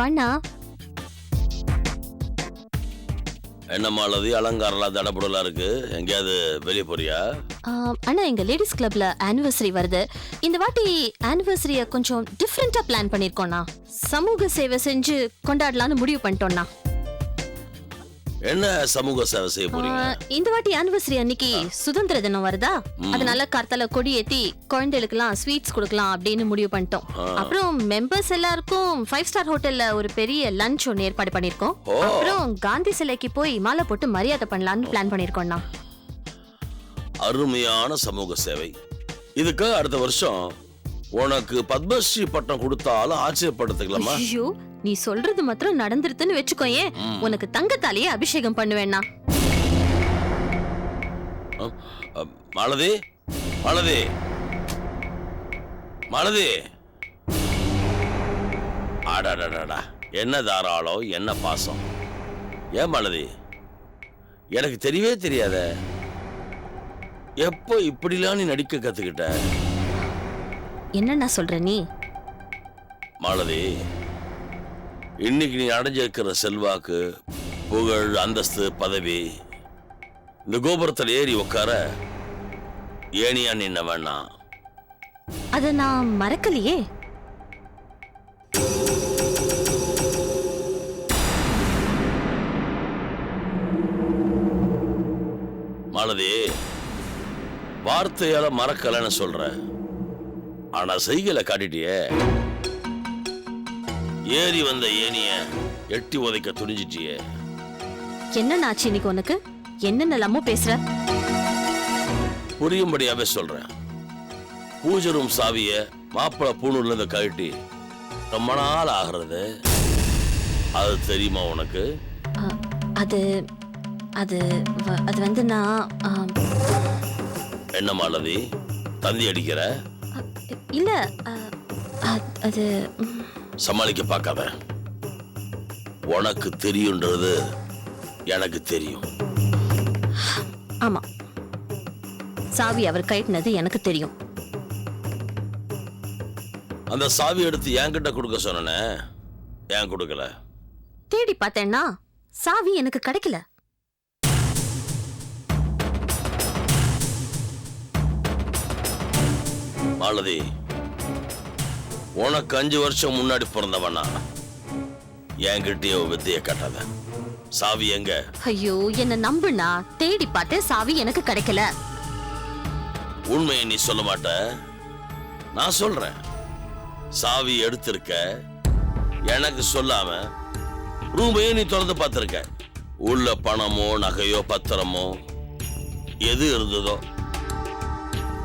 வாண்ணா என்ன மாலதி அலங்காரம்லாம் தடபுடலாம் இருக்கு. எங்கேயாவது வெளியே போறியா? ஆம், அண்ணா எங்க லேடிஸ் கிளப்ல ஆனிவர்சரி வருது. இந்த வாட்டி ஆனிவர்சரியை கொஞ்சம் டிஃப்ரெண்டா பிளான் பண்ணிருக்கோம்ண்ணா சமூக சேவை செஞ்சு கொண்டாடலாம்னு முடிவு பண்ணிட்டோம்ண்ணா என்ன சமூக சேவை செய்ய போறீங்க? இந்த வாட்டி ஆனிவர்சரி அன்னைக்கு சுதந்திர தினம் வருதா? அதனால கார்த்தால கொடி ஏத்தி குழந்தைகளுக்குலாம் ஸ்வீட்ஸ் கொடுக்கலாம் அப்படின்னு முடிவு பண்ணிட்டோம். அப்புறம் மெம்பர்ஸ் எல்லாருக்கும் ஃபைவ் ஸ்டார் ஹோட்டல்ல ஒரு பெரிய லஞ்ச் ஒன்று ஏற்பாடு பண்ணிருக்கோம் ஓ. அப்புறம் காந்தி சிலைக்கு போய் மாலை போட்டு மரியாதை பண்ணலாம்னு பிளான் பண்ணிருக்கோம்ண்ணா அருமையான சமூக சேவை. இதுக்கு அடுத்த வருஷம் உனக்கு பத்மஸ்ரீ பட்டம் கொடுத்தாலும் ஆச்சரியப்படுத்துக்கலாமா? ஐயோ நீ சொல்றது மாத்திரம் நடந்துருதுன்னு வச்சுக்கோயேன் உனக்கு தங்கத்தாலேயே அபிஷேகம் அஹ், மாலதி? மாலதி? மாலதி? ஆடாடாடாடா என்ன தாராளம் என்ன பாசம். ஏன் மாலதி? எனக்கு தெரியவே தெரியாத. எப்போ இப்படிலாம் நீ நடிக்க கத்துக்கிட்ட? என்னண்ணா சொல்ற நீ? மாலதி இன்னைக்கு நீ அடைஞ்சிருக்கிற செல்வாக்கு புகழ் அந்தஸ்து பதவி இந்த கோபுரத்தில் ஏறி உட்கார ஏனியா நின்ன வேணாம். அத நான் மறக்கலையே. மாலதி வார்த்தையால மறக்கலைன்னு சொல்ற. ஆனா செய்கையில காட்டிட்டியே. ஏறி வந்த ஏனிய எட்டி உதைக்க துணிஞ்சிட்டியே. என்னண்ணா ஆச்சு இன்னைக்கு உனக்கு? என்னென்னலாமோ பேசுற? புரியும்படியாவே சொல்றேன். பூஜை ரூம் சாவிய மாப்பிள்ளை பூணூர்ல இருந்து கழட்டி ரொம்ப நாள் ஆகிறது. அது தெரியுமா உனக்கு? அது அது அது வந்து நான் என்ன மாலதி? தந்தி அடிக்கிற? இல்ல அது சமாளிக்க பார்க்காத உனக்கு தெரியுன்றது எனக்கு தெரியும். ஆமா. சாவி அவர் கழட்டினது எனக்கு தெரியும். அந்த சாவி எடுத்து என்கிட்ட கொடுக்க சொன்னனே ஏன் கொடுக்கல? தேடி பார்த்தேன்னா சாவி எனக்கு கிடைக்கல. மாலதி உனக்கு அஞ்சு வருஷம் முன்னாடி பிறந்தவனா? என்கிட்டயே வித்தைய கட்டாத. சாவி எங்க? ஐயோ என்ன நம்புனா? தேடி பார்த்தேன் சாவி எனக்கு கிடைக்கல. உண்மையை நீ சொல்ல மாட்ட. நான் சொல்றேன். சாவி எடுத்திருக்க. எனக்கு சொல்லாம ரூமையும் நீ திறந்து பார்த்திருக்க. உள்ள பணமோ நகையோ பத்திரமோ எது இருந்ததோ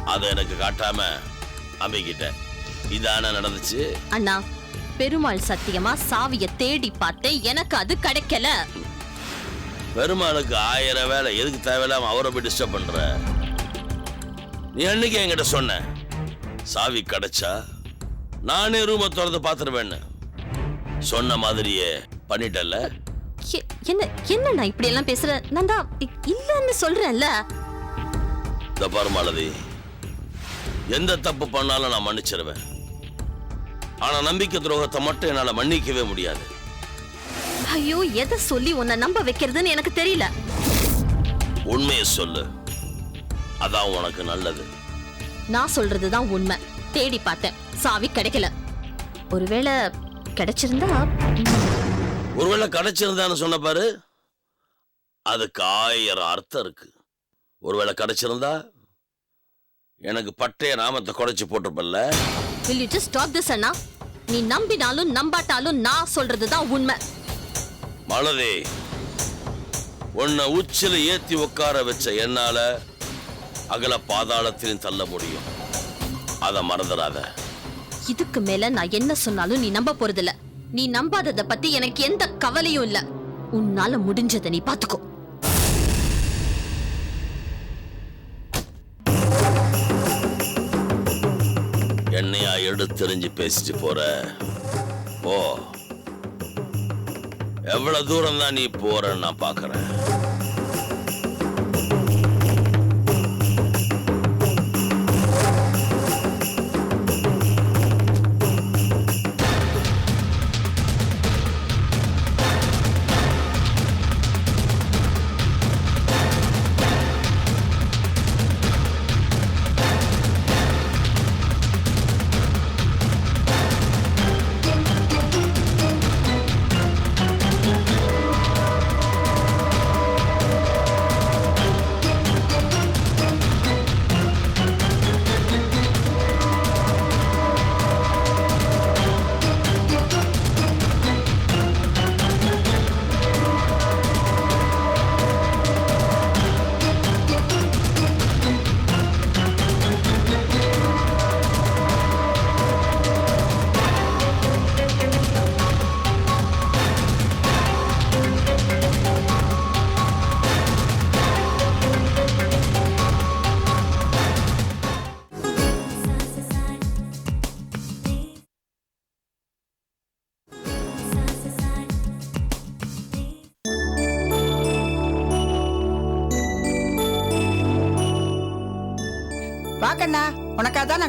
அதை எனக்கு காட்டாம அமைக்கிட்ட இதான நடந்துச்சு. அண்ணா பெருமாள் சத்தியமா சாவிய தேடி பார்த்தேன். எனக்கு அது கிடைக்கல. பெருமாளுக்கு ஆயிரம் வேலை. எதுக்கு தேவையில்லாம அவரை போய் டிஸ்டர்ப் பண்ற? நீ அன்னைக்கு என்கிட்ட சொன்ன? சாவி கிடைச்சா? நானே ரூமை திறந்து பார்த்துருவேன்னு. சொன்ன மாதிரியே பண்ணிட்டல்ல? எ- என்ன என்னண்ணா இப்படி எல்லாம் பேசுற? நான் தான் இல்லன்னு சொல்றேன்ல. இந்த பாரு மாலதி எந்த தப்பு பண்ணாலும் நான் மன்னிச்சிருவேன். ஆனா நம்பிக்கை துரோகத்தை மட்டும் என்னால மன்னிக்கவே முடியாது. ஐயோ எதை சொல்லி உன்னை நம்ப வைக்கிறதுன்னு எனக்கு தெரியல. உண்மையை சொல்லு. அதான் உனக்கு நல்லது. நான் சொல்றதுதான் உண்மை. தேடி பார்த்தேன். சாவி கிடைக்கல. ஒருவேளை கிடைச்சிருந்தா? ஒருவேளை கிடைச்சிருந்தான்னு சொன்ன பாரு. அதுக்கு ஆயிரம் அர்த்தம் இருக்கு. ஒருவேளை கிடைச்சிருந்தா? எனக்கு பட்டைய நாமத்தை குறைச்சு போட்டிருப்பல்ல will you just stop this அண்ணா? நீ நம்பினாலும் நம்பாட்டாலும் நான் சொல்றதுதான் உண்மை. மலதே உன்னை உச்சில ஏத்தி உட்கார வச்ச என்னால அகல பாதாளத்திலும் தள்ள முடியும். அத மறந்துடாத. இதுக்கு மேல நான் என்ன சொன்னாலும் நீ நம்ப போறதில்ல. நீ நம்பாதத பத்தி எனக்கு எந்த கவலையும் இல்ல. உன்னால முடிஞ்சதை நீ பாத்துக்கோ. என்னையா எடுத்தெறிஞ்சு பேசிட்டு போற. போ. எவ்வளவு தூரம் தான் நீ போறன்னு நான் பாக்குறேன்.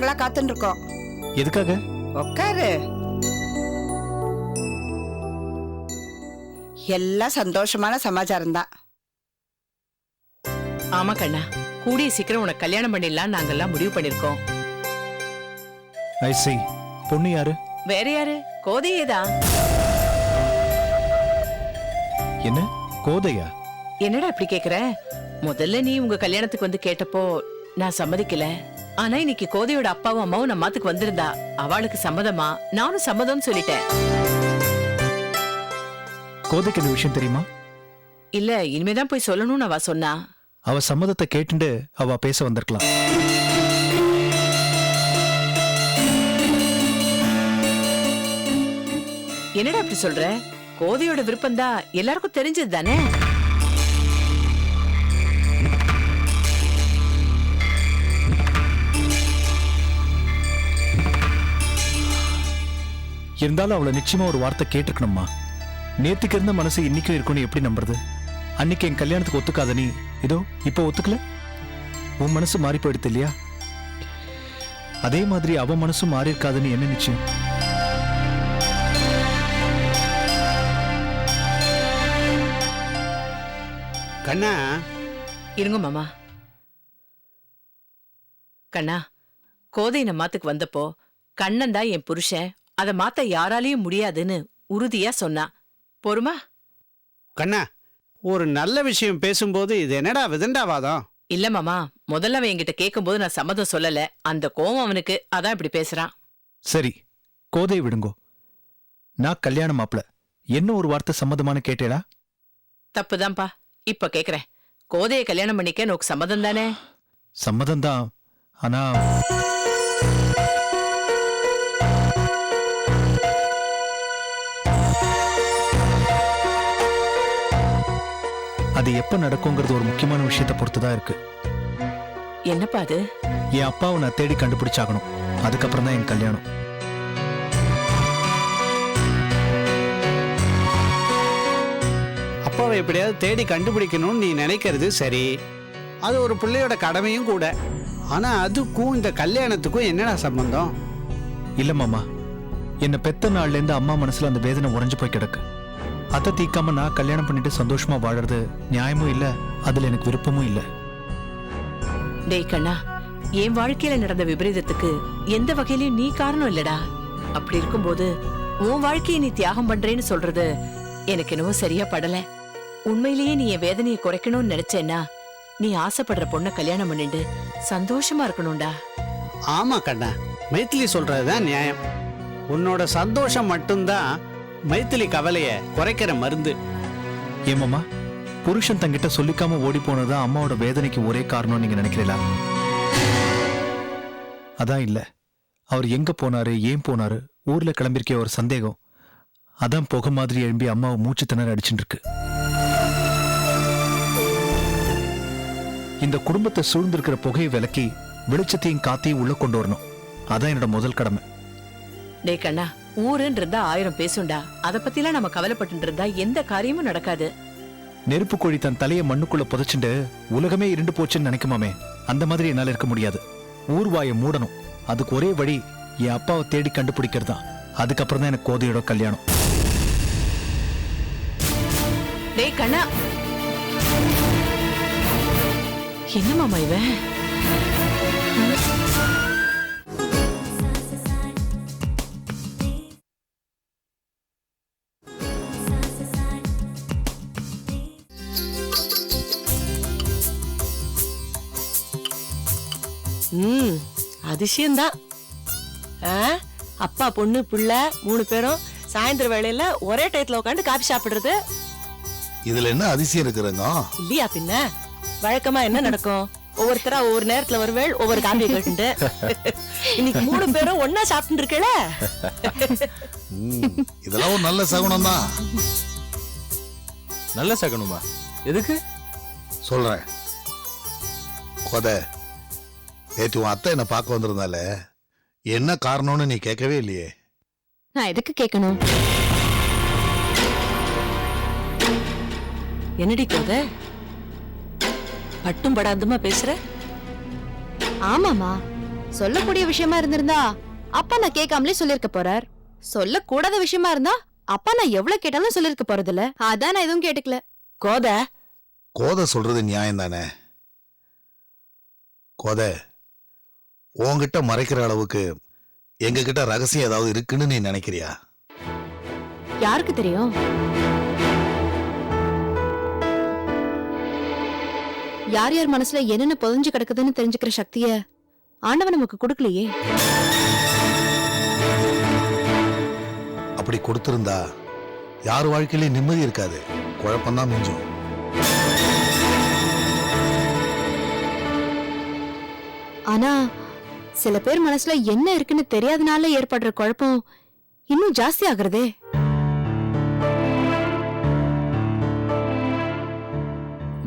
உனக்காக தான் நாங்களா காத்துட்டு இருக்கோம் எதுக்காக? உட்காரு எல்லாம் சந்தோஷமான சமாச்சாரம் தான் ஆமா கண்ணா கூடிய சீக்கிரம் உனக்கு கல்யாணம் பண்ணிடலாம் நாங்கெல்லாம் முடிவு பண்ணிருக்கோம் ஐ பொண்ணு யாரு? வேற யாரு? கோதையேதான் என்ன? கோதையா? என்னடா இப்படி கேக்குற? முதல்ல நீ உங்க கல்யாணத்துக்கு வந்து கேட்டப்போ நான் சம்மதிக்கல. ஆனா இன்னைக்கு கோதையோட அப்பாவும் அம்மாவும் நம்ம மாத்துக்கு வந்திருந்தா அவளுக்கு சம்மதமா? நானும் சம்மதம்னு சொல்லிட்டேன். கோதைக்கு இந்த விஷயம் தெரியுமா? இல்ல இனிமேதான் போய் சொல்லணும்னு அவ சொன்னா. அவ சம்மதத்தை கேட்டுண்டு அவ பேச வந்திருக்கலாம். என்னடா அப்படி சொல்ற? கோதையோட விருப்பம் தான் எல்லாருக்கும் தெரிஞ்சது தானே இருந்தாலும் அவளை நிச்சயமா ஒரு வார்த்தை கேட்டிருக்கணுமா நேத்துக்கு இருந்த மனசு இன்னைக்கும் இருக்கும்னு எப்படி நம்புறது? அன்னைக்கு என் கல்யாணத்துக்கு ஒத்துக்காத நீ இதோ இப்போ ஒத்துக்கல? உன் மனசு மாறி போயிடுது இல்லையா? அதே மாதிரி அவ மனசும் மாறி இருக்காதுன்னு என்ன நிச்சயம்? கண்ணா. இருங்க மாமா. கண்ணா கோதை நம்ம மாத்துக்கு வந்தப்போ கண்ணன் தான் என் புருஷன் அதை மாத்த யாராலையும் முடியாதுன்னு உறுதியா சொன்னான் பொறுமா? கண்ணா ஒரு நல்ல விஷயம் பேசும்போது இது என்னடா விதண்டாவாதம் இல்ல மாமா முதல்ல அவன் என்கிட்ட கேட்கும்போது நான் சம்மதம் சொல்லல. அந்த கோவம் அவனுக்கு அதான் இப்படி பேசுறான். சரி கோதை விடுங்கோ. நான் கல்யாண மாப்பிள. என்ன ஒரு வார்த்தை சம்மதமான கேட்டேடா தப்புதான்ப்பா இப்ப கேக்குறேன். கோதையை கல்யாணம் பண்ணிக்க நோக்கு சம்மதம் தானே? சம்மதம் தான் ஆனா அது எப்ப நடக்குங்கிறது ஒரு முக்கியமான விஷயத்தை பொறுத்து தான் இருக்கு. என்னப்பா அது? என் அப்பாவை நான் தேடி கண்டுபிடிச்சாகணும். அதுக்கப்புறம் தான் என் கல்யாணம். அப்பாவை எப்படியாவது தேடி கண்டுபிடிக்கணும்னு நீ நினைக்கிறது சரி. அது ஒரு பிள்ளையோட கடமையும் கூட. ஆனா அதுக்கும் இந்த கல்யாணத்துக்கும் என்னடா சம்பந்தம்? இல்ல மாமா. என்னை பெத்த நாள்ல இருந்து அம்மா மனசுல அந்த வேதனை உறைஞ்சு போய் கிடக்கு. அதை தீக்காம நான் கல்யாணம் பண்ணிட்டு சந்தோஷமா வாழறது நியாயமும் இல்ல அதுல எனக்கு விருப்பமும் இல்ல. டேய் கண்ணா என் வாழ்க்கையில நடந்த விபரீதத்துக்கு எந்த வகையிலயும் நீ காரணம் இல்லடா. அப்படி இருக்கும்போது உன் வாழ்க்கையை நீ தியாகம் பண்றேன்னு சொல்றது எனக்கு என்னவோ சரியா படல. உண்மையிலேயே நீ என் வேதனையை குறைக்கணும்னு நினைச்சேன்னா நீ ஆசைப்படுற பொண்ண கல்யாணம் பண்ணிட்டு சந்தோஷமா இருக்கணும்டா. ஆமா கண்ணா மைத்திலி சொல்றதுதான் நியாயம். உன்னோட சந்தோஷம் மட்டும்தான் மைத்திலி கவலைய குறைக்கிற மருந்து. ஏமாமா புருஷன் தங்கிட்ட சொல்லிக்காம ஓடி போனதுதான் அம்மாவோட வேதனைக்கு ஒரே காரணம் நீங்க நினைக்கிறீங்களா? அதான் இல்ல. அவர் எங்க போனாரு ஏன் போனாரு ஊர்ல கிளம்பிருக்க ஒரு சந்தேகம். அதான் புகை மாதிரி எழும்பி அம்மாவை மூச்சு திணற அடிச்சுட்டு இருக்கு இந்த குடும்பத்தை சூழ்ந்திருக்கிற புகையை விலக்கி வெளிச்சத்தையும் காத்தையும் உள்ள கொண்டு வரணும். அதான் என்னோட முதல் கடமை. டேய் கண்ணா ஊருன்னு இருந்தா ஆயிரம் பேசுண்டா. அத பத்திலாம் நம்ம கவலைப்பட்டு இருந்தா எந்த காரியமும் நடக்காது. நெருப்பு கோழி தன் தலையை மண்ணுக்குள்ள புதைச்சுண்டு உலகமே இருண்டு போச்சுன்னு நினைக்குமாமே. அந்த மாதிரி என்னால இருக்க முடியாது. ஊர்வாயை மூடணும். அதுக்கு ஒரே வழி என் அப்பாவை தேடி கண்டுபிடிக்கிறது. தான் அதுக்கப்புறம் தான் எனக்கு கோதையோட கல்யாணம். டேய் கண்ணா. என்ன மாமா இவன்? அதிசயம்தான் ஆ, அப்பா பொண்ணு பிள்ளை மூணு பேரும் சாயந்தர வேளையில ஒரே டயத்துல உட்காந்து காபி சாப்பிடுறது. இதுல என்ன அதிசயம் இருக்குறங்க இல்லையா பின்ன? வழக்கமா என்ன நடக்கும்? ஒவ்வொருத்தரா ஒவ்வொரு நேரத்துல வருவேள் ஒவ்வொரு காப்பியை கேட்டு இன்னைக்கு மூணு பேரும் ஒன்னா சாப்பிட்டு இருக்கல இதெல்லாம் ஒரு நல்ல சகுனம் தான் நல்ல சகனுமா? எதுக்கு? சொல்றேன். கொத. நேற்று உன் அத்தை என்ன பார்க்க வந்திருந்தால. என்ன காரணம்னு நீ கேட்கவே இல்லையே. நான் எதுக்கு கேட்கணும்? என்னடி கோத? பட்டும் படாதுமா பேசுற? ஆமாமா சொல்லக்கூடிய விஷயமா இருந்திருந்தா அப்பா நான் கேட்காமலே சொல்லிருக்க போறார். சொல்லக்கூடாத விஷயமா இருந்தா அப்பா நான் எவ்வளவு கேட்டாலும் சொல்லிருக்க போறது இல்ல அதான் நான் எதுவும் கேட்டுக்கல. கோத? கோதை சொல்றது நியாயம் தானே கோதை உன்கிட்ட மறைக்கிற அளவுக்கு எங்க கிட்ட ரகசியம் ஏதாவது இருக்குன்னு நீ நினைக்கிறியா? யாருக்கு தெரியும்? யார் யார் மனசுல என்னென்ன புதஞ்சு கிடக்குதுன்னு தெரிஞ்சுக்கிற சக்திய ஆண்டவன் நமக்கு கொடுக்கலையே. அப்படி கொடுத்திருந்தா யார் வாழ்க்கையிலயும் நிம்மதி இருக்காது. குழப்பம்தான் மிஞ்சும். ஆனா சில பேர் மனசுல என்ன இருக்குன்னு தெரியாதனால ஏற்படுற குழப்பம் இன்னும் ஜாஸ்தி ஆகுறதே.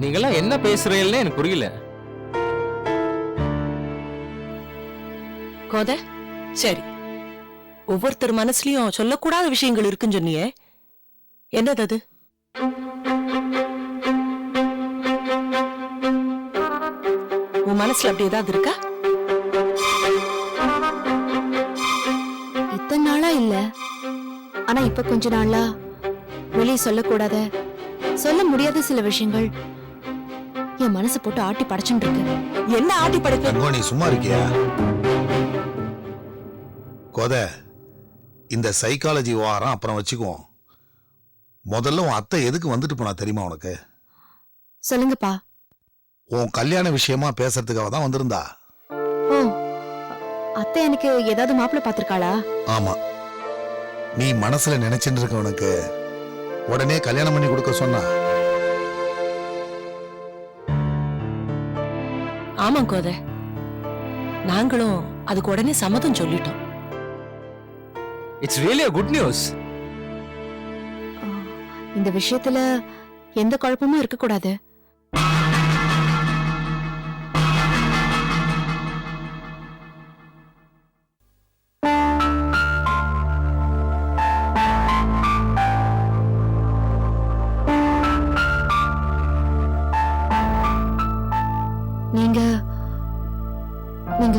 நீங்கெல்லாம் என்ன பேசுறீங்கன்னு எனக்கு புரியல. கோத சரி. ஒவ்வொருத்தர் மனசுலயும் சொல்லக்கூடாத விஷயங்கள் இருக்குன்னு சொன்னியே. என்னது அது? உன் மனசுல அப்படி ஏதாவது இருக்கா? இல்ல. ஆனா இப்ப கொஞ்ச நாளா வெளியே சொல்லக்கூடாத சொல்ல முடியாத சில விஷயங்கள் என் மனசை போட்டு ஆட்டி படைச்சுட்டு இருக்கு என்ன ஆட்டி படைப்பு தங்கம் நீ சும்மா இருக்கியா? கோதை இந்த சைக்காலஜி வாரம் அப்புறம் வச்சுக்குவோம். முதல்ல உன் அத்தை எதுக்கு வந்துட்டு போனா தெரியுமா உனக்கு? சொல்லுங்கப்பா. உன் கல்யாண விஷயமா பேசுறதுக்காக தான் வந்திருந்தா. அத்தை எனக்கு ஏதாவது மாப்பிள்ளை பாத்திருக்காளா ஆமா. நீ மனசுல நினைச்சிட்டு இருக்கவனுக்கு உடனே கல்யாணம் பண்ணி கொடுக்க சொன்னா. ஆமா கோத. நாங்களும் அதுக்கு உடனே சம்மதம் சொல்லிட்டோம். இட்ஸ் ரியலி குட் நியூஸ் இந்த விஷயத்துல எந்த குழப்பமும் இருக்க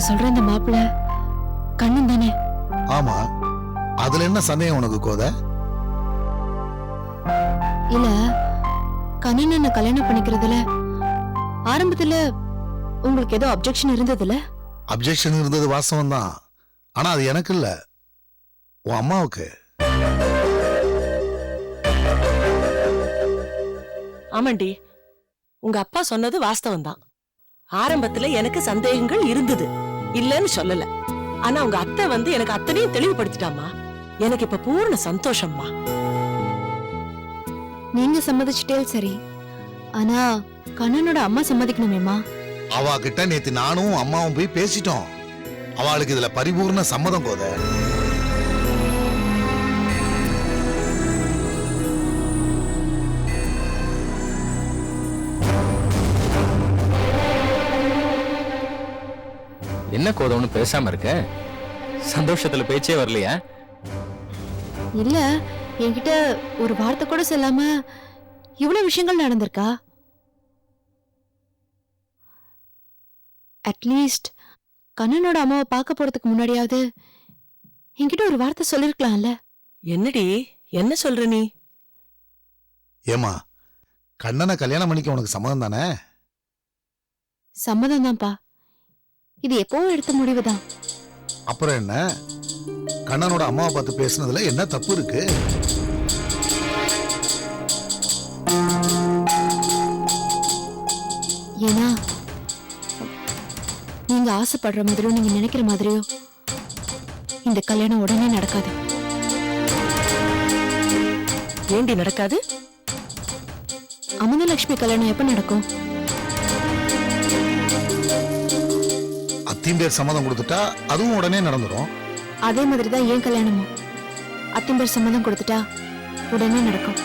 நீங்க சொல்ற இந்த மாப்பிள்ளை. கண்ணன் தானே. ஆமா. அதுல என்ன சந்தேகம் உனக்கு கோதை? இல்ல கண்ணன் என்ன கல்யாணம் பண்ணிக்கிறதுல? ஆரம்பத்துல உங்களுக்கு ஏதோ அப்செக்ஷன் இருந்ததுல? அப்ஜெக்ஷன் இருந்தது வாஸ்தவம் தான் ஆனா அது எனக்கு இல்ல. உன் அம்மாவுக்கு. ஆமாண்டி. உங்க அப்பா சொன்னது வாஸ்தவம் தான் ஆரம்பத்துல எனக்கு சந்தேகங்கள் இருந்தது. இல்லன்னு சொல்லல. ஆனா உங்க அத்தை வந்து எனக்கு அத்தனையும் தெளிவுபடுத்திட்டாமா எனக்கு இப்ப பூர்ண சந்தோஷம்மா. நீங்க சம்மதிச்சிட்டே சரி. ஆனா கண்ணனோட அம்மா சம்மதிக்கணுமேமா அவ கிட்ட நேத்து நானும் அம்மாவும் போய் பேசிட்டோம். அவளுக்கு இதுல பரிபூர்ண சம்மதம் கோத. என்ன கோதம்னு பேசாம இருக்க? சந்தோஷத்துல பேச்சே வரலையா? இல்ல என்கிட்ட ஒரு வார்த்தை கூட சொல்லாம இவ்வளவு விஷயங்கள் நடந்திருக்கா? அட்லீஸ்ட் கண்ணனோட அம்மாவை பார்க்க போறதுக்கு முன்னாடியாவது என்கிட்ட ஒரு வார்த்தை சொல்லிருக்கலாம்ல. என்னடி? என்ன சொல்ற நீ? ஏமா கண்ணனை கல்யாணம் பண்ணிக்க உனக்கு சம்மதம் தானே? சம்மதம் தான்ப்பா. இது எப்பவும் எடுத்த முடிவுதான். அப்புறம் என்ன? கண்ணனோட அம்மாவை பார்த்து பேசுனதுல என்ன தப்பு இருக்கு? ஏன்னா நீங்க ஆசைப்படுற மாதிரியோ நீங்க நினைக்கிற மாதிரியோ இந்த கல்யாணம் உடனே நடக்காது. ஏண்டி நடக்காது? அமுதலட்சுமி கல்யாணம் எப்ப நடக்கும்? அத்தையும் பேர் சம்மதம் கொடுத்துட்டா அதுவும் உடனே நடந்துரும். அதே மாதிரி தான் ஏன் கல்யாணமும் அத்திம்பேர் சம்மதம் கொடுத்துட்டா உடனே நடக்கும்.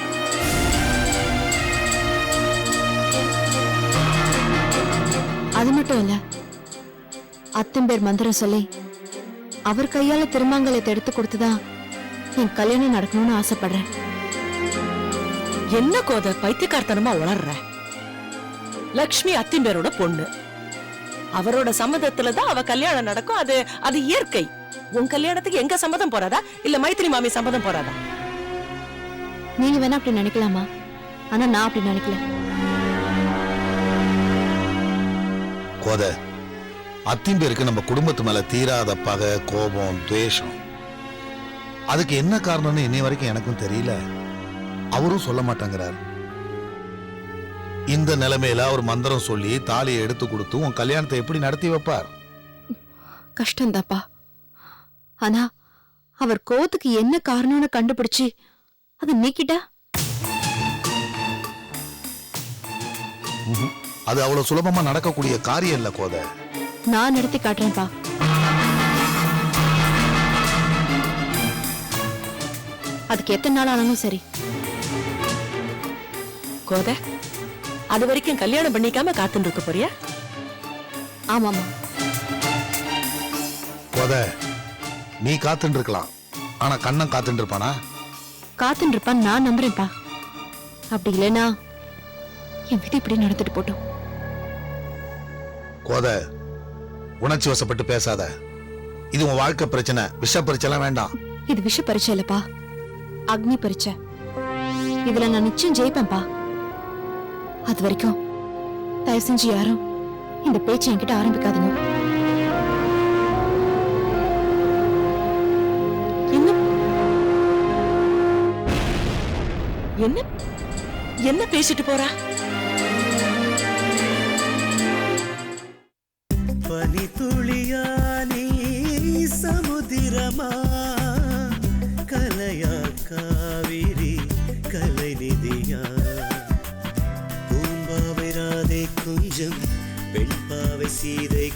அது மட்டும் இல்ல அத்திம்பேர் மந்திரம் சொல்லி அவர் கையால திருமாங்கலத்தை எடுத்து கொடுத்துதான் என் கல்யாணம் நடக்கணும்னு ஆசைப்படுறேன். என்ன கோத பைத்தியக்காரத்தனமா உளர்ற? லக்ஷ்மி அத்திம்பேரோட பொண்ணு. அவரோட சம்மதத்துல தான் அவ கல்யாணம் நடக்கும். அது அது இயற்கை. உன் கல்யாணத்துக்கு எங்க சம்மதம் போறாதா? இல்ல மைத்திரி மாமி சம்மதம் போறாதா? நீங்க வேணா அப்படி நினைக்கலாமா? ஆனா நான் அப்படி நினைக்கல. கோத அத்திம்பேருக்கு நம்ம குடும்பத்து மேல தீராத பகை கோபம் துவேஷம். அதுக்கு என்ன காரணம்னு இன்னை வரைக்கும் எனக்கும் தெரியல. அவரும் சொல்ல மாட்டேங்கிறார். இந்த நிலைமையில அவர் மந்திரம் சொல்லி தாலியை எடுத்து கொடுத்து உன் கல்யாணத்தை எப்படி நடத்தி வைப்பார்? கஷ்டம்தாப்பா ஆனா அவர் கோவத்துக்கு என்ன காரணம்னு கண்டுபிடிச்சு அதை நீக்கிட்டா. அது அவ்வளவு சுலபமா நடக்கக்கூடிய காரியம் இல்ல கோத. நான் நடத்தி காட்டுறேன்ப்பா. அதுக்கு எத்தனை நாள் ஆனாலும் சரி. கோத அது வரைக்கும் கல்யாணம் பண்ணிக்காம காத்துட்டு இருக்க போறியா? ஆமாமா கோத நீ காத்துட்டு இருக்கலாம் ஆனா கண்ணன் காத்துட்டு இருப்பானா காத்துட்டு இருப்பான் நான் நம்புறேன்ப்பா. அப்படி இல்லைன்னா என் விதி இப்படி நடந்துட்டு போட்டோம். கோத உணர்ச்சி வசப்பட்டு பேசாத. இது உன் வாழ்க்கை பிரச்சனை. விஷ பிரச்சனை வேண்டாம். இது விஷ பரீட்சை இல்லப்பா. அக்னி பரீட்சை. இதுல நான் நிச்சயம் ஜெயிப்பேன்ப்பா. அது வரைக்கும் தயவு செஞ்சு யாரும் இந்த பேச்சு என்கிட்ட ஆரம்பிக்காதீங்க. என்ன? என்ன? என்ன பேசிட்டு போறா? பனித்துளியா நீ சமுதிரமா? பெண்பாவை சீதை